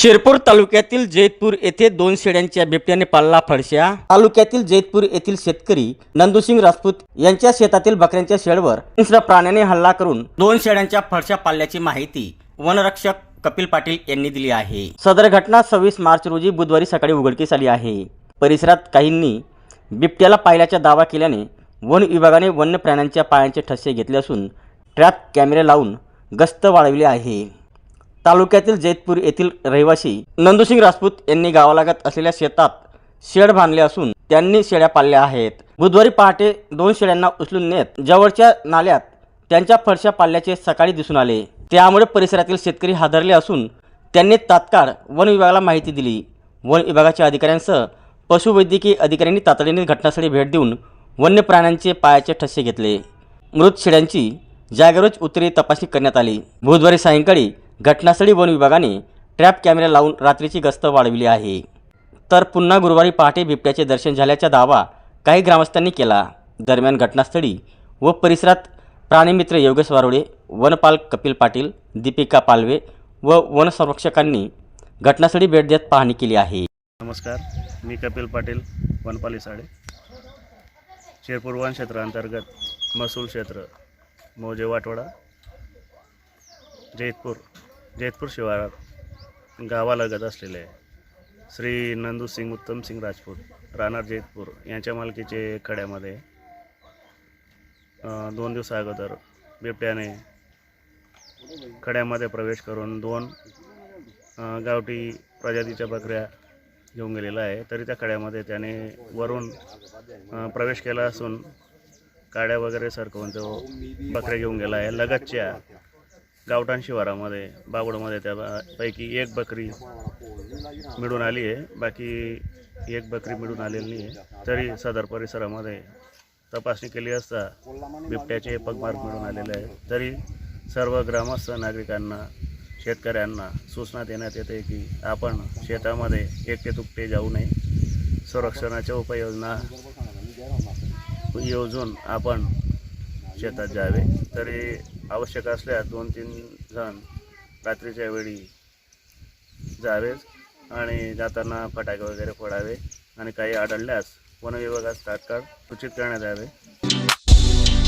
शिरपूर तालुक्यातील जैतपूर येथे दोन शेळ्यांच्या बिबट्याने पाळला फडशा. तालुक्यातील जैतपूर येथील शेतकरी नंदुसिंग राजपूत यांच्या शेतातील बकऱ्यांच्या शेडवर हिंस्र प्राण्याने हल्ला करून दोन शेळ्यांच्या फडशा पाळल्याची माहिती वनरक्षक कपिल पाटील यांनी दिली आहे. सदर घटना सव्वीस मार्च रोजी बुधवारी सकाळी उघडकीस आली आहे. परिसरात काहींनी बिबट्याला पाहिल्याचा दावा केल्याने वन विभागाने वन्य प्राण्यांच्या पायांचे ठसे घेतले असून ट्रॅप कॅमेरे लावून गस्त वाढविली आहे. तालुक्यातील जैतपूर येथील रहिवासी नंदुसिंग राजपूत यांनी गावालागत असलेल्या शेतात शेड बांधले असून त्यांनी शेळ्या पाळल्या आहेत. बुधवारी पहाटे दोन शेळ्यांना उचलून नेत जवळच्या नाल्यात त्यांच्या फरशा पाळल्याचे सकाळी दिसून आले. त्यामुळे परिसरातील शेतकरी हादरले असून त्यांनी तात्काळ वन विभागाला माहिती दिली. वन विभागाच्या अधिकाऱ्यांसह पशुवैद्यकीय अधिकाऱ्यांनी तातडीने घटनास्थळी भेट देऊन वन्य प्राण्यांचे पायाचे ठसे घेतले. मृत शेळ्यांची जागेवरच उत्तरी तपासणी करण्यात आली. बुधवारी सायंकाळी घटनास्थळी वन विभागाने ट्रॅप कॅमेरा लावून रात्रीची गस्त वाढविली आहे. तर पुन्हा गुरुवारी पहाटे बिबट्याचे दर्शन झाल्याचा दावा काही ग्रामस्थांनी केला. दरम्यान घटनास्थळी व परिसरात प्राणीमित्र योगेश वारोडे वनपाल कपिल पाटील दीपिका पालवे व वनसंरक्षकांनी घटनास्थळी भेट देत पाहणी केली आहे. नमस्कार मी कपिल पाटील वनपाली साडे शिरपूर वन क्षेत्रांतर्गत महसूल क्षेत्र मौजे वाटवाडा जैतपूर. जैतपूर शिवारात गावालगत असलेले श्री नंदू सिंग उत्तम सिंग राजपूत राहणार जैतपूर यांच्या मालकीचे खड्यामध्ये दोन दिवसा अगोदर बिबट्याने खड्यामध्ये प्रवेश करून दोन गावठी प्रजातीच्या बकऱ्या घेऊन गेलेला आहे. तरी त्या खड्यामध्ये त्याने वरून प्रवेश केला असून काड्या वगैरे सरकवून तो बकऱ्या घेऊन गेला आहे. लगतच्या गावठाण शिवारामध्ये बाबडमध्ये त्यापैकी एक बकरी मिळून आली आहे. बाकी एक बकरी मिळून आलेली नाही आहे. तरी सदर परिसरामध्ये तपासणी केली असता बिबट्याचे पगमार्ग मिळून आलेले आहेत. तरी सर्व ग्रामस्थ नागरिकांना शेतकऱ्यांना सूचना देण्यात येते की आपण शेतामध्ये एकटे तुकटे जाऊ नये. संरक्षणाच्या उपाययोजना योजून आपण शेतात जावे. तरी आवश्यक असल्यास दोन तीन जण रात्रीच्या वेळी जावेच आणि जाताना फटाके वगैरे फोडावे आणि काही आढळल्यास वनविभागास तात्काळ सूचित करण्यात यावे.